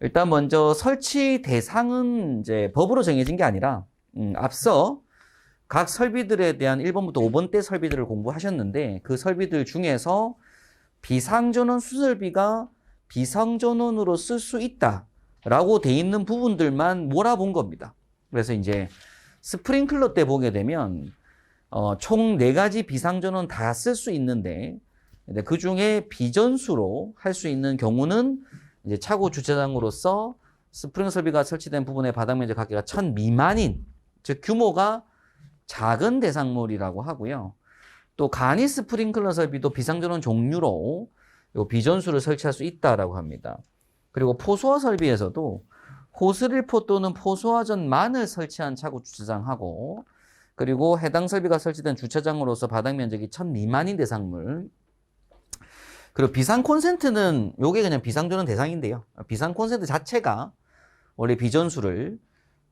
일단 먼저 설치 대상은 이제 법으로 정해진 게 아니라 음, 앞서 각 설비들에 대한 1번부터 5번 때 설비들을 공부하셨는데 그 설비들 중에서 비상전원 수설비가 비상전원으로 쓸 수 있다라고 돼 있는 부분들만 몰아본 겁니다. 그래서 이제 스프링클러 때 보게 되면 어, 총네 가지 비상전원 다 쓸 수 있는데 그 중에 비전수로 할 수 있는 경우는 이제 차고 주차장으로서 스프링 설비가 설치된 부분의 바닥 면적 각기가 1000 미만인 즉 규모가 작은 대상물이라고 하고요. 또 간이 스프링클러 설비도 비상전원 종류로 요 비전수를 설치할 수 있다라고 합니다. 그리고 포소화 설비에서도 호스릴포 또는 포소화전만을 설치한 차고 주차장하고 그리고 해당 설비가 설치된 주차장으로서 바닥 면적이 1000 미만인 대상물 그리고 비상 콘센트는 요게 그냥 비상전원 대상인데요. 비상 콘센트 자체가 원래 비전수를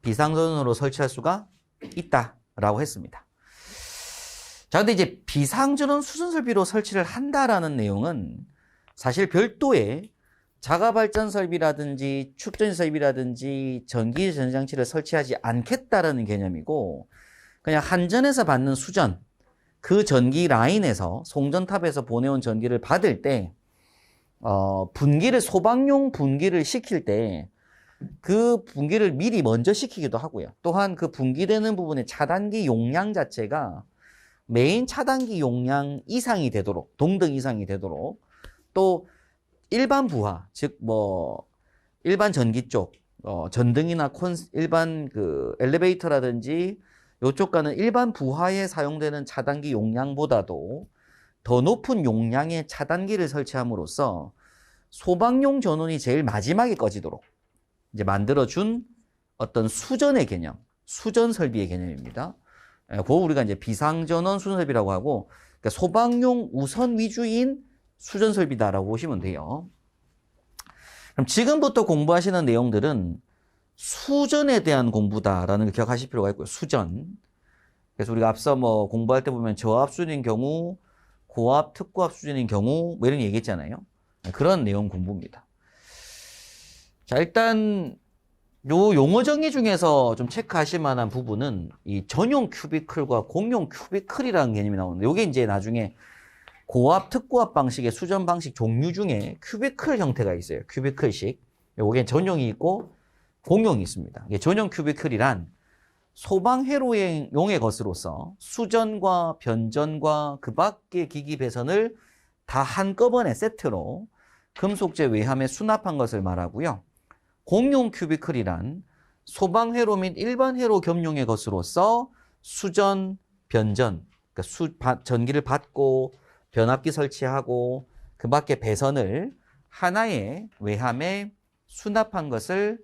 비상전원으로 설치할 수가 있다라고 했습니다. 자, 근데 이제 비상전원 수전 설비로 설치를 한다라는 내용은 사실 별도의 자가 발전 설비라든지 축전 설비라든지 전기 전장치를 설치하지 않겠다라는 개념이고 그냥 한전에서 받는 수전 그 전기 라인에서 송전탑에서 보내온 전기를 받을 때 어, 분기를 소방용 분기를 시킬 때 그 분기를 미리 먼저 시키기도 하고요. 또한 그 분기되는 부분의 차단기 용량 자체가 메인 차단기 용량 이상이 되도록 동등 이상이 되도록 또 일반 부하 즉 뭐 일반 전기 쪽 어, 전등이나 콘 일반 그 엘리베이터라든지 요쪽과는 일반 부하에 사용되는 차단기 용량보다도 더 높은 용량의 차단기를 설치함으로써 소방용 전원이 제일 마지막에 꺼지도록 이제 만들어준 어떤 수전의 개념, 수전 설비의 개념입니다. 예, 그거 우리가 이제 비상전원 수전 설비라고 하고 그러니까 소방용 우선 위주인 수전 설비다라고 보시면 돼요. 그럼 지금부터 공부하시는 내용들은 수전에 대한 공부다라는 걸 기억하실 필요가 있고요. 수전. 그래서 우리가 앞서 뭐 공부할 때 보면 저압 수준인 경우, 고압, 특고압 수준인 경우 뭐 이런 얘기 했잖아요. 그런 내용 공부입니다. 자, 일단 요 용어 정의 중에서 좀 체크하실 만한 부분은 이 전용 큐비클과 공용 큐비클이라는 개념이 나오는데 이게 이제 나중에 고압, 특고압 방식의 수전 방식 종류 중에 큐비클 형태가 있어요. 큐비클식. 요게 전용이 있고 공용이 있습니다. 전용 큐비클이란 소방 회로용의 것으로서 수전과 변전과 그 밖의 기기 배선을 다 한꺼번에 세트로 금속재 외함에 수납한 것을 말하고요. 공용 큐비클이란 소방 회로 및 일반 회로 겸용의 것으로서 수전, 변전, 그러니까 수, 바, 전기를 받고 변압기 설치하고 그 밖에 배선을 하나의 외함에 수납한 것을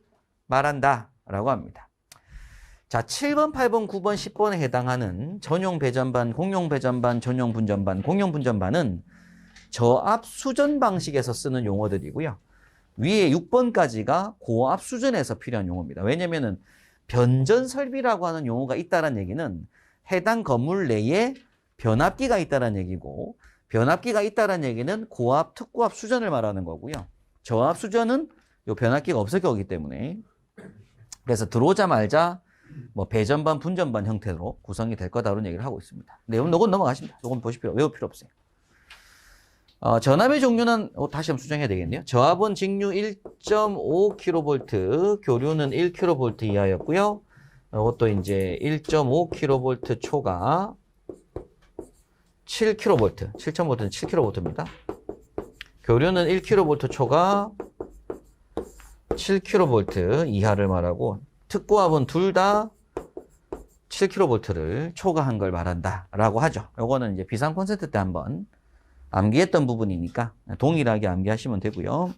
말한다 라고 합니다. 자, 7번, 8번, 9번, 10번에 해당하는 전용 배전반, 공용 배전반, 전용 분전반, 공용 분전반은 저압 수전 방식에서 쓰는 용어들이고요. 위에 6번까지가 고압 수전에서 필요한 용어입니다. 왜냐면은 변전 설비라고 하는 용어가 있다는 얘기는 해당 건물 내에 변압기가 있다는 얘기고 변압기가 있다는 얘기는 고압, 특고압 수전을 말하는 거고요. 저압 수전은 요 변압기가 없을 거기 때문에 그래서 들어오자 말자 뭐 배전반, 분전반 형태로 구성이 될 거다라는 얘기를 하고 있습니다. 내용 요건 넘어가십니다. 요건 보실 필요, 외울 필요 없어요. 어, 전압의 종류는 어, 다시 한번 수정해야 되겠네요. 저압은 직류 1.5kV, 교류는 1kV 이하였고요. 이것도 이제 1.5kV 초가 7kV, 7.5V는 7kV입니다. 교류는 1kV 초가 7kV 이하를 말하고 특고압은 둘 다 7kV를 초과한 걸 말한다라고 하죠. 요거는 이제 비상 콘센트 때 한번 암기했던 부분이니까 동일하게 암기하시면 되고요.